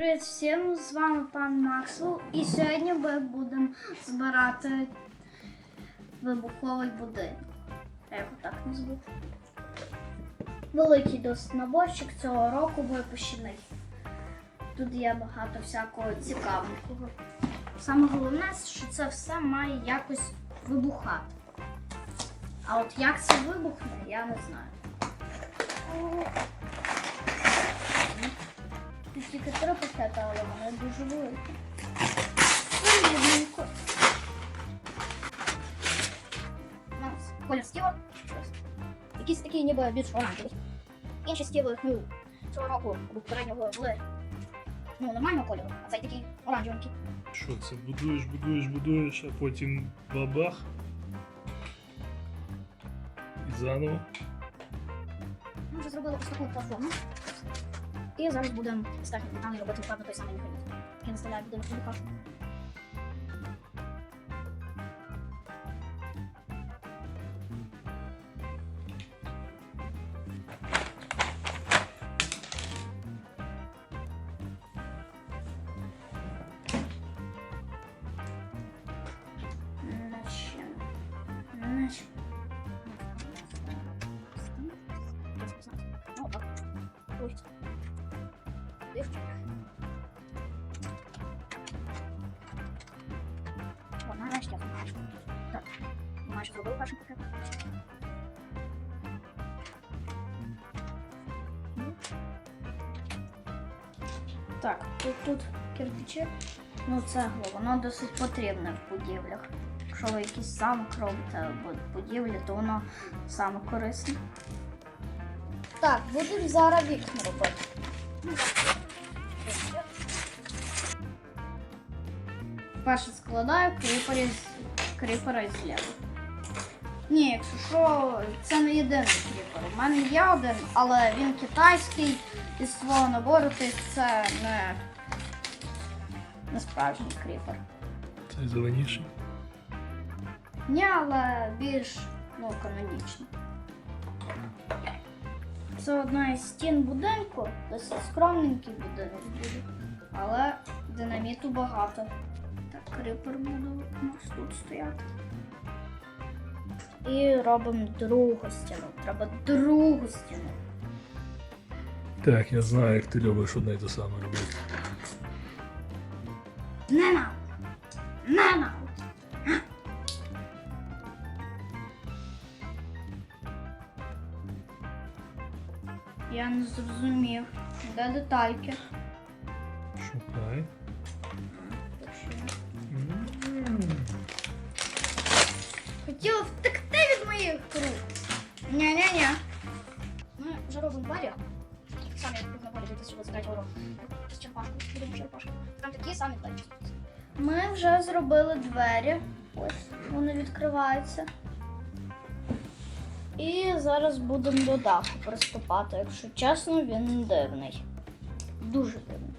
Привіт всім! З вами пан Максвелл. І сьогодні ми будемо збирати вибуховий будинок. Я його так назву. Великий досить наборчик цього року випущений. Тут є багато всякого цікавого. Саме головне, що це все має якось вибухати. А от як це вибухне, я не знаю. Тільки три пакети, але вони дуже великі. Рівненько. У нас колір стіла. Якийсь такий ніби більш оранжевий. Інші стіли, ну, цього року або попереднього були ну, нормального кольору, а цей такий оранжевенький. Що це будуєш, будуєш, будуєш, а потім бабах. І заново. Ми вже зробили ось таку платформу. І зараз будемо стати деталі робити певно той самий механізм. Я наставляю будинок вибухати. Начнем. Начнем. О, нарешті зробив. Так. Майже зробив перший пакет. Так, тут, тут кирпичі. Ну, цегло, воно досить потрібне в будівлях. Якщо ви якийсь замок робите в будівлі, то воно саме корисне. Так, будемо зараз вікна робити. Перше складаю кріпери з кріпера із лєва. Ні, якщо що, це не єдиний кріпер. У мене є один, але він китайський із свого набору, то це не, не справжній кріпер. Це зеленіший. Ні, але більш ну, канонічно. Це одна із стін будинку, досить скромненький будинок буде. Але динаміту багато. Крипер буде у нас тут стояти. І робимо другу стіну. Треба другу стіну. Так, я знаю, як ти любиш одне й те саме робити. Не надо! Не надо! Я не зрозумів. Де детальки? Шукай. Хотіла втекти від моїх рук. Ня-ня-ня. Ми вже робимо двері. Самі як на полі 2023 року. З черепашкою. Будемо черепашкою. Там такі самі двері. Ми вже зробили двері. Ось вони відкриваються. І зараз будемо до даху приступати. Якщо чесно, він дивний. Дуже дивний.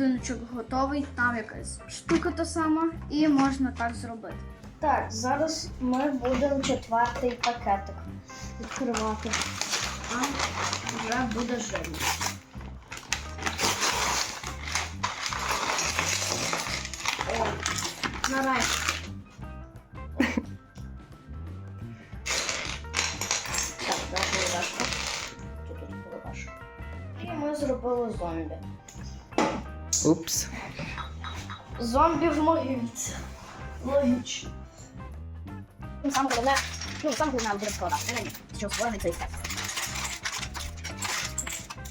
Будиночок готовий, там якась штука та сама, і можна так зробити. Так, зараз ми будемо четвертий пакетик відкривати. А вже буде жирно. О, нарешті. Так, де половашка? Тут тут половашка. І ми зробили зомбі. Упс. Зомбі в могильці. Логічно. Ну, саме головне, ну, саме головне буде. Не ні, що створений цей текст.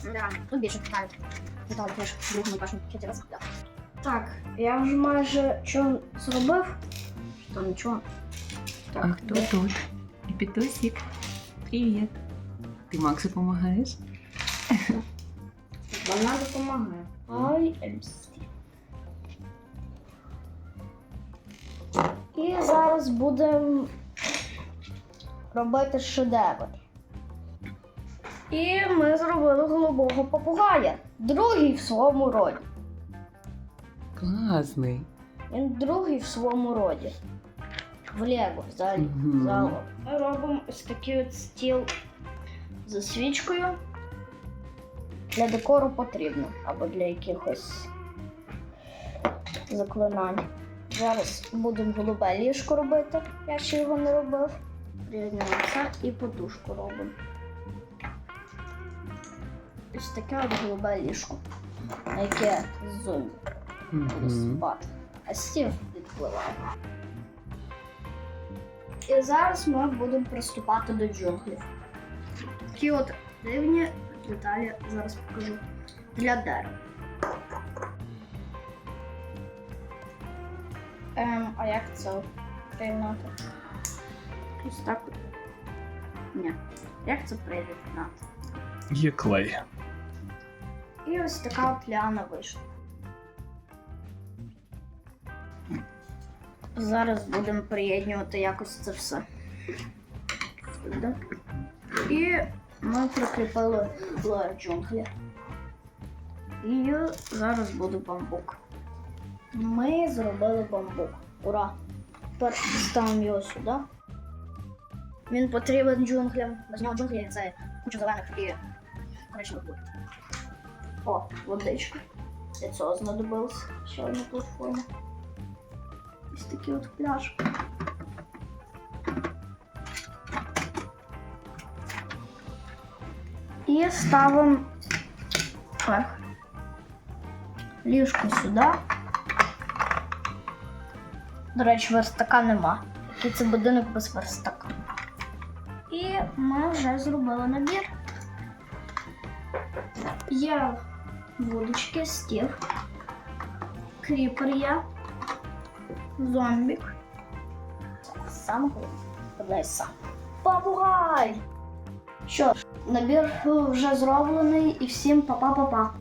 Да, тут більше. Деталей, ніж в другому і першому пакеті раз. Да. Так, я вже майже що зробив, що нічого. Так, А хто тут? Епітусік. Привіт. Ти Максу допомагаєш? Вона допомагає. I am І зараз будемо робити шедевр. І ми зробили голубого попугая. Другий в своєму роді. Класний. Він другий в своєму роді. В Лего взагалі. Мгм. Загалом. Ми робимо ось такий от стіл за свічкою. Для декору потрібно, або для якихось заклинань. Зараз будемо голубе ліжко робити. Я ще його не робив. Це і подушку робимо. Ось таке от голубе ліжко, на яке зомбі буде спати. А стіл відпливає. І зараз ми будемо приступати до джунглів. Такі от дивні деталі зараз покажу для дерева. Ем, а як це приєднати? Ось так. Ні. Як це приєднати? Є клей. І ось така от ляна вийшла. Зараз будемо приєднувати якось це все. І ми прикріпили джунглі. І зараз буде бамбук. Ми зробили бамбук. Ура! Тепер ставимо його сюди. Він потрібен джунглям. Без нього джунглі це куча зелених і коричневих буде. О, водичка. Для цього знадобилась ще одна платформа. Ось такий от пляж. І ставимо так, ліжко сюди. До речі, верстака нема. Який це будинок без верстака. І ми вже зробили набір. Є вудочки, стіл, кріпер є, зомбік. Сам головне сам. Попугай! Що ж, набір вже зроблений і всім па-па-па-па.